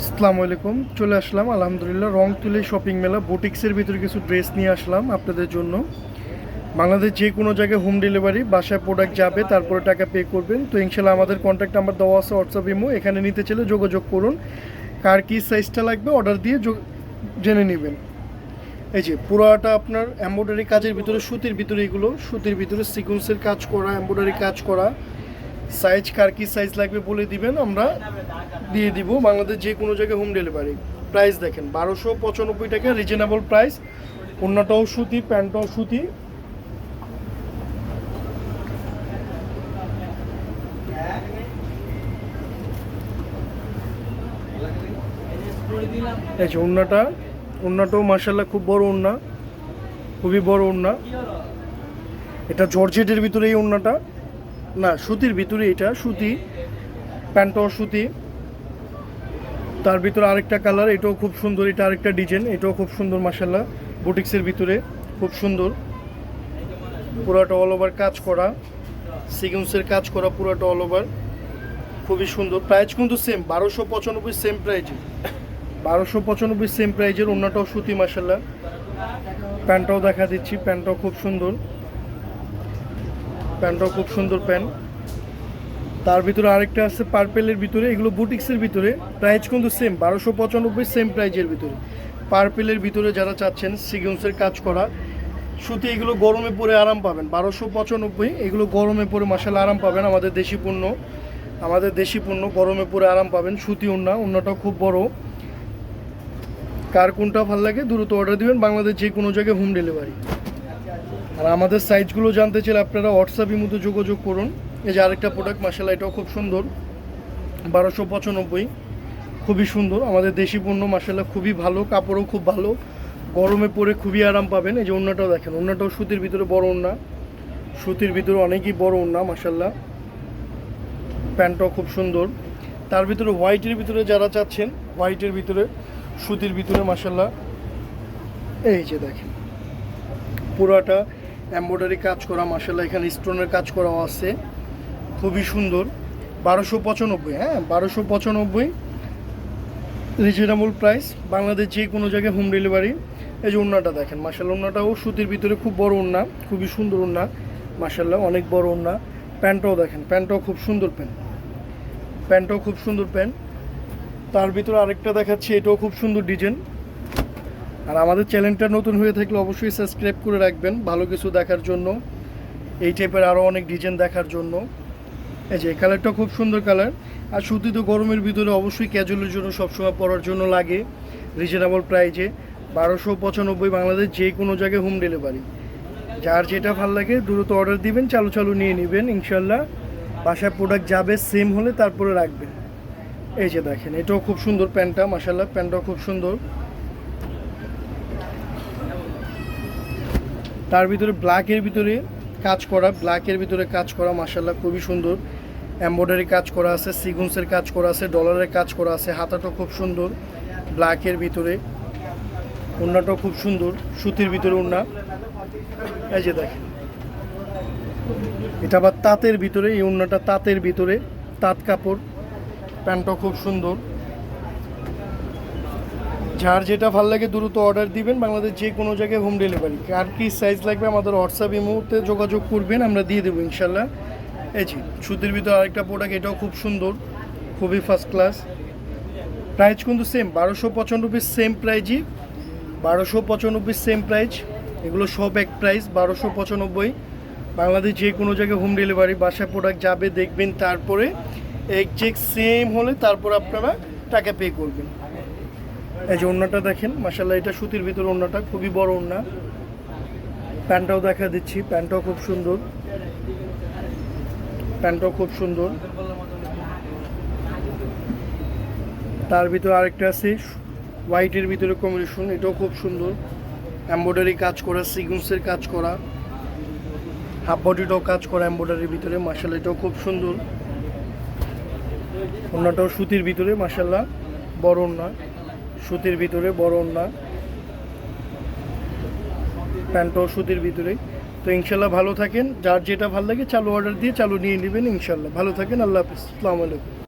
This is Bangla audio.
আসসালামু আলাইকুম, চলে আসলাম, আলহামদুলিল্লাহ, রং তুলে শপিং মেলা, বুটিক্সের ভিতরে কিছু ড্রেস নিয়ে আসলাম আপনাদের জন্য। বাংলাদেশ যে কোনো জায়গায় হোম ডেলিভারি বাসায় প্রোডাক্ট যাবে, তারপরে টাকা পে করবেন। তো ইনশাল্লাহ আমাদের কন্ট্যাক্ট নাম্বার দেওয়া আছে হোয়াটসঅ্যাপ ইমো এখানে নিতে চাইলে যোগাযোগ করুন। কার কী সাইজটা লাগবে অর্ডার দিয়ে জেনে নেবেন। এই যে, পুরোটা আপনার এম্ব্রয়ডারি কাজের ভিতরে, সুতির ভিতরে এগুলো, সুতির ভিতরে সিকুয়েন্সের কাজ করা এম্ব্রয়ডারি কাজ করা। সাইজ কার কি সাইজ লাগবে বলে দিবেন, আমরা দিয়ে দিব। বাংলাদেশ যে কোনো জায়গায় হোম ডেলিভারি প্রাইস দেখেন, বারোশো পঁচানব্বই টাকা রিজনেবল প্রাইস অন্যটাও সুতি প্যান্টটাও সুতি এই যে ওন্নাটা ওন্নাটাও মার্শাল্লাহ খুব বড় ওন্না খুবই বড় ওন্না এটা জর্জেটের ভিতরে এই ওন্নাটা না, সুতির ভিতরে এটা, সুতি, প্যান্টও সুতি। তার ভিতরে আরেকটা কালার, এটাও খুব সুন্দর, এটা আরেকটা ডিজাইন, এটাও খুব সুন্দর মাসাল্লাহ বুটিক্সের ভিতরে খুব সুন্দর। পুরোটা অল ওভার কাজ করা। সিকুয়েন্সের কাজ করা পুরোটা অল ওভার খুবই সুন্দর। প্রাইস কিন্তু সেম বারোশো পঁচানব্বই সেম প্রাইজে বারোশো পঁচানব্বই সেম প্রাইজের অন্যটাও সুতি মাসাল্লাহ প্যান্টটাও দেখা দিচ্ছি, প্যান্টটাও খুব সুন্দর। প্যান্টটাও খুব সুন্দর প্যান্ট। তার ভিতরে আরেকটা আছে পার্পেলের ভিতরে, এগুলো বুটিক্সের ভিতরে। প্রাইস কিন্তু সেম বারোশো পঁচানব্বই সেম প্রাইজের ভিতরে। পার্পেলের ভিতরে যারা চাচ্ছেন, সিগুন্সের কাজ করা, সুতি এগুলো গরমে পরে আরাম পাবেন। বারোশো পঁচানব্বই, এগুলো গরমে পরে মাসাল আরাম পাবেন আমাদের দেশি পণ্য। আমাদের দেশি পণ্য গরমে পরে আরাম পাবেন, সুতি ওন্না ওন্নাটাও খুব বড়। কার কোনটা ভালো লাগে, দ্রুত অর্ডার দিবেন। বাংলাদেশ যে কোনো জায়গায় হোম ডেলিভারি আর আমাদের সাইজগুলো জানতে চাইলে আপনারা হোয়াটসঅ্যাপের মতো যোগাযোগ করুন। এই যে আরেকটা প্রোডাক্ট মাসালা এটাও খুব সুন্দর। বারোশো পঁচানব্বই। খুবই সুন্দর। আমাদের দেশি পণ্য মাসালা খুবই ভালো, কাপড়ও খুব ভালো। গরমে পরে খুবই আরাম পাবেন। এই যে অন্যটাও দেখেন অন্যটাও সুতির ভিতরে বড় ওন্না। সুতির ভিতরে অনেকই বড় ওন্না মাসাল্লাহ প্যান্টটাও খুব সুন্দর। তার ভিতরে হোয়াইটের ভিতরে যারা চাচ্ছেন হোয়াইটের ভিতরে, সুতির ভিতরে মাসাল্লাহ এই যে দেখেন, পুরাটা এম্ব্রয়ডারি কাজ করা মাসাল্লাহ এখানে স্টোনের কাজ করা আছে। খুবই সুন্দর। বারোশো পঁচানব্বই হ্যাঁ বারোশো পঁচানব্বই। রিজনেবল প্রাইস, বাংলাদেশ যে কোনো জায়গায় হোম ডেলিভারি। এই যে ওন্নাটা দেখেন মাসাল্লাহ ওন্নাটাও সুতির ভিতরে খুব বড় ওন্না খুবই সুন্দর ওন্না মাসাল্লাহ অনেক বড় ওন্না প্যান্টটাও দেখেন প্যান্টটাও খুব সুন্দর প্যান্ট। প্যান্টটাও খুব সুন্দর প্যান্ট। তার ভিতরে আরেকটা দেখাচ্ছি, এটাও খুব সুন্দর ডিজাইন। আর আমাদের চ্যানেলটা নতুন হয়ে থাকলে অবশ্যই সাবস্ক্রাইব করে রাখবেন ভালো কিছু দেখার জন্য। এই টাইপের আরও অনেক ডিজাইন দেখার জন্য। এই যে কালারটা খুব সুন্দর কালার আর সুতি তো গরমের ভিতরে অবশ্যই ক্যাজুয়ালের জন্য সবসময় পরার জন্য লাগে। রিজনেবল প্রাইজে বারোশো পঁচানব্বই বাংলাদেশ যে কোনো জায়গায় হোম ডেলিভারি যার যেটা ভালো লাগে দ্রুত অর্ডার দিবেন, চালু চালু নিয়ে নেবেন ইনশাল্লাহ বাসায় প্রোডাক্ট যাবে সেম হলে তারপরে রাখবেন। এই যে দেখেন, এটাও খুব সুন্দর প্যান্টটা মাসাল্লাহ প্যান্টটাও খুব সুন্দর। তার ভিতরে ব্ল্যাকের ভিতরে কাজ করা ব্ল্যাকের ভিতরে কাজ করা মাসাল্লাহ খুবই সুন্দর। এম্ব্রয়ডারি কাজ করা আছে সিগুন্সের কাজ করা আছে ডলারের কাজ করা আছে হাতাটাও খুব সুন্দর ব্ল্যাকের ভিতরে। ওড়নাটাও খুব সুন্দর, সুতির ভিতরে ওড়না। এই যে দেখেন। এটা আবার তাঁতের ভিতরে, এই ওড়নাটা তাঁতের ভিতরে, তাঁত কাপড়। প্যান্টটাও খুব সুন্দর। যার যেটা ভালো লাগে দ্রুত অর্ডার দিবেন, বাংলাদেশ যে কোনো জায়গায় হোম ডেলিভারি আর কি সাইজ লাগবে আমাদের হোয়াটসঅ্যাপ এই মুহূর্তে যোগাযোগ করবেন, আমরা দিয়ে দেবো ইনশাল্লাহ। এই জি সুতির ভিতরে আরেকটা প্রোডাক্ট এটাও খুব সুন্দর, খুবই ফার্স্ট ক্লাস প্রাইস কিন্তু সেম বারোশো পঁচানব্বই সেম প্রাইজই বারোশো পঁচানব্বই সেম প্রাইস এগুলো সব এক প্রাইস বারোশো পঁচানব্বই। বাংলাদেশ যে কোনো জায়গায় হোম ডেলিভারি বাসায় প্রোডাক্ট যাবে, দেখবেন তারপরে একজেক্ট সেম হলে তারপর আপনারা টাকা পে করবেন। এই যে ওড়নাটা দেখেন মাসাল্লাহ এটা সুতির ভিতরে ওড়নাটা, খুবই বড় ওড়না। প্যান্টটাও দেখা দিচ্ছি, প্যান্টটাও খুব সুন্দর। প্যান্টটাও খুব সুন্দর। তার ভিতরে আরেকটা আছে, হোয়াইটের ভিতরে কম্বিনেশন এটাও খুব সুন্দর। এম্ব্রয়ডারি কাজ করা সিগুন্সের কাজ করা। হাফ বডিটাও কাজ করা এম্ব্রয়ডারির ভিতরে মাসাল্লাহ এটাও খুব সুন্দর। ওড়নাটাও সুতির ভিতরে মাসাল্লাহ বড় ওড়না। সুতির ভিতরে, বড় ওড়না প্যান্টও সুতির ভিতরে। তো ইনশাল্লাহ ভালো থাকেন। যার যেটা ভালো লাগে চালু অর্ডার দিয়ে চালু নিয়ে নেবেন ইনশাল্লাহ। ভালো থাকেন। আল্লাহ হাফিজ। আসসালামু আলাইকুম।